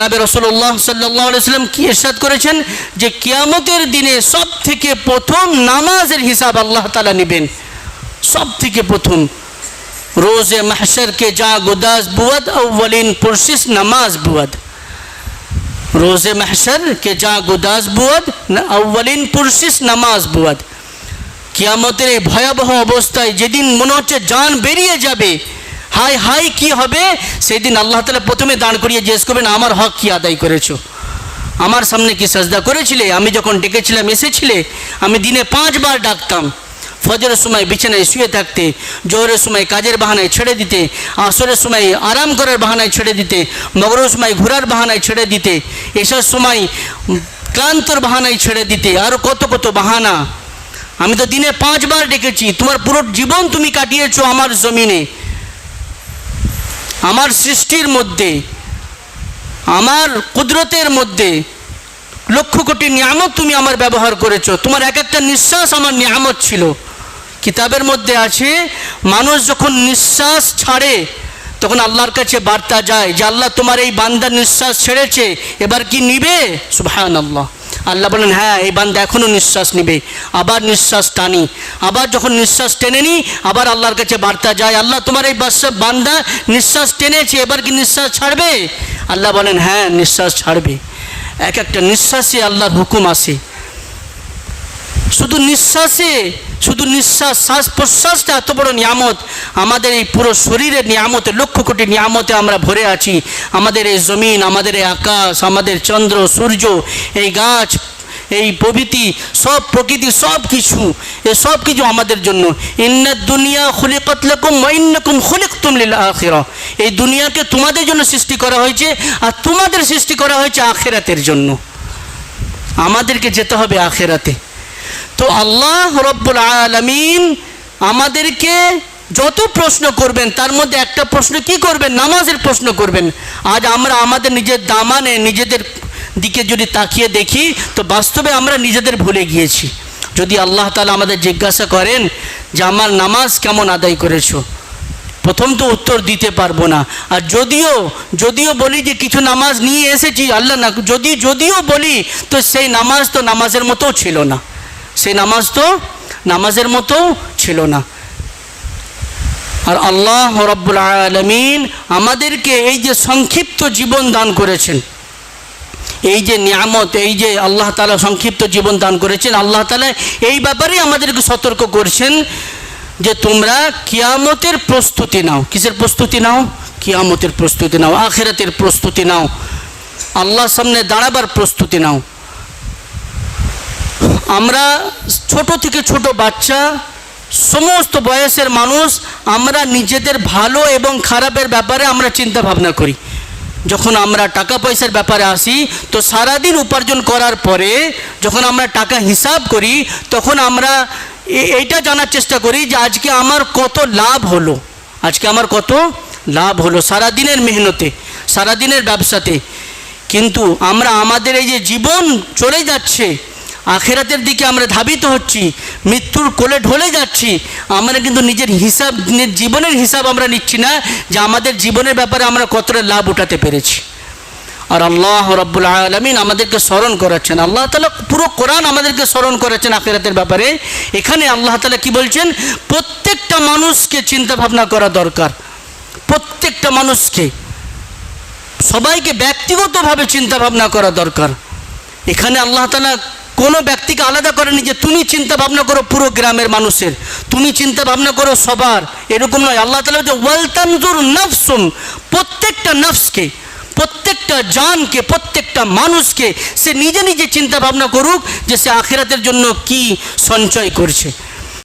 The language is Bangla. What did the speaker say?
জানাবে রসুল্লাহ সাল্লাম কি এরশাদ করেছেন? যে কিয়ামতের দিনে সব থেকে প্রথম নামাজের হিসাব আল্লাহ তালা নেবেন। সব থেকে প্রথম। রোজে মাহসরকে যা গোদাস বুয়াদ আউ্বলিন পুরশিস নামাজ বুয়াদ। রোজে মাহসর কে যা গোদাস বুয়াদ আউ্বলিন পুরশিস নামাজ বুয়াদ। কিয়ামতের এই ভয়াবহ অবস্থায় যেদিন মনে হচ্ছে যান বেরিয়ে যাবে হাই হাই কি হবে? সেদিন আল্লাহ তালা প্রথমে দাঁড় করিয়ে জিজ্ঞেস করবেন, আমার হক কি আদায় করেছ? আমার সামনে কি সাজদা করেছিলে? আমি যখন ডেকেছিলাম, এসেছিলে, আমি দিনে পাঁচবার ডাকতাম। ফজরের সময় বিছানায় শুয়ে থাকতে, জোহরের সময় কাজের বাহানায় ছেড়ে দিতে, আসরের সময় আরাম করার বাহানায় ছেড়ে দিতে মগরের সময় ঘোরার বাহানায় ছেড়ে দিতে এসব সময় ক্লান্তর বাহানায় ছেড়ে দিতে আরও কত কত বাহানা। আমি তো দিনে পাঁচবার ডেকেছি, তোমার পুরো জীবন তুমি কাটিয়েছো আমার জমিনে। আমার সৃষ্টির মধ্যে, আমার কুদরতের মধ্যে লক্ষ কোটি নিয়ামত তুমি আমার ব্যবহার করেছ। তোমার এক একটা নিঃশ্বাস আমার নিয়ামত ছিল। কিতাবের মধ্যে আছে, মানুষ যখন নিঃশ্বাস ছাড়ে, তখন আল্লাহর কাছে বার্তা যায় যে, আল্লাহ তোমার এই বান্দা নিঃশ্বাস ছেড়েছে, এবার কি নিবে? সুবহান আল্লাহ আল্লাহ বলেন হ্যাঁ এই বান্দা এখনও নিঃশ্বাস নিবে। আবার নিঃশ্বাস টানি। আবার যখন নিঃশ্বাস টেনে নি, আবার আল্লাহর কাছে বার্তা যায়, আল্লাহ, তোমার এই বান্দা নিঃশ্বাস টেনেছে, এবার কি নিঃশ্বাস ছাড়বে? আল্লাহ বলেন হ্যাঁ নিঃশ্বাস ছাড়বে। এক একটা নিঃশ্বাসে আল্লাহর হুকুম আসে শুধু নিঃশ্বাসে শুধু নিঃশ্বাস, শ্বাস প্রশ্বাসটা এত বড় নিয়ামত। আমাদের এই পুরো শরীরের নিয়ামতে, লক্ষ কোটি নিয়ামতে আমরা ভরে আছি। আমাদের এই জমিন, আমাদের এই আকাশ, আমাদের চন্দ্র, সূর্য, এই গাছ, এই প্রভৃতি, সব প্রকৃতি, সব কিছু, এ সব কিছু আমাদের জন্য। ইন্না দুনিয়া খুলিকত লাকুম ওয়া ইন্নাকুম খুলিকতুম লিল আখিরা। এই দুনিয়াকে তোমাদের জন্য সৃষ্টি করা হয়েছে আর তোমাদের সৃষ্টি করা হয়েছে আখেরাতের জন্য। আমাদেরকে যেতে হবে আখেরাতে। তো আল্লাহ রব্বুল আলমিন আমাদেরকে যত প্রশ্ন করবেন, তার মধ্যে একটা প্রশ্ন কি করবেন? নামাজের প্রশ্ন করবেন। আজ আমরা আমাদের নিজের দামানে নিজেদের দিকে যদি তাকিয়ে দেখি, তো বাস্তবে আমরা নিজেদের ভুলে গিয়েছি। যদি আল্লাহ তালা আমাদের জিজ্ঞাসা করেন যে, আমার নামাজ কেমন আদায় করেছ? প্রথম তো উত্তর দিতে পারব না। আর যদিও যদিও বলি যে, কিছু নামাজ নিয়ে এসেছি, আল্লাহ না যদি, যদিও বলি, তো সেই নামাজ তো নামাজের মতো ছিল না। সেই নামাজ তো নামাজের মতো ছিল না। আর আল্লাহ রব্বুল আলমিন আমাদেরকে এই যে সংক্ষিপ্ত জীবন দান করেছেন, এই যে নিয়ামত, এই যে আল্লাহ তালা সংক্ষিপ্ত জীবন দান করেছেন, আল্লাহ তালা এই ব্যাপারে আমাদেরকে সতর্ক করছেন যে তোমরা কিয়ামতের প্রস্তুতি নাও। কিসের প্রস্তুতি নাও? কিয়ামতের প্রস্তুতি নাও, আখেরাতের প্রস্তুতি নাও। আল্লাহর সামনে দাঁড়াবার প্রস্তুতি নাও। আমরা ছোট থেকে ছোট বাচ্চা, সমস্ত বয়সের মানুষ, আমরা নিজেদের ভালো এবং খারাপের ব্যাপারে আমরা চিন্তা ভাবনা করি। যখন আমরা টাকা পয়সার ব্যাপারে আসি, তো সারাদিন উপার্জন করার পরে যখন আমরা টাকা হিসাব করি, তখন আমরা এইটা জানার চেষ্টা করি যে আজকে আমার কত লাভ হলো। আজকে আমার কত লাভ হলো সারাদিনের মেহনতে, সারাদিনের ব্যবসাতে। কিন্তু আমরা আমাদের এই যে জীবন চলে যাচ্ছে আখেরাতের দিকে আমরা ধাবিত হচ্ছি, মৃত্যুর কোলে ঢলে যাচ্ছি, আমরা কিন্তু নিজের হিসাব জীবনের হিসাব আমরা নিচ্ছি না যে আমাদের জীবনের ব্যাপারে আমরা কতটা লাভ উঠাতে পেরেছি। আর আল্লাহ রব্বুল আলমিন আমাদেরকে স্মরণ করাচ্ছেন। আল্লাহ তালা পুরো কোরআন আমাদেরকে স্মরণ করাচ্ছেন আখেরাতের ব্যাপারে। এখানে আল্লাহ তালা কি বলছেন? প্রত্যেকটা মানুষকে চিন্তা ভাবনা করা দরকার। প্রত্যেকটা মানুষকে। সবাইকে ব্যক্তিগতভাবে চিন্তা ভাবনা করা দরকার। এখানে আল্লাহ তালা কোনো ব্যক্তিকে আলাদা করেনি যে তুমি চিন্তা ভাবনা করো পুরো গ্রামের মানুষের। তুমি চিন্তা ভাবনা করো সবার। এরকম নয়। আল্লাহ তালা যে ওয়ালতানজুর নফসুন। প্রত্যেকটা নফসকে, প্রত্যেকটা জানকে, প্রত্যেকটা মানুষকে সে নিজে নিজে চিন্তা ভাবনা করুক যে সে আখেরাতের জন্য কি সঞ্চয় করছে।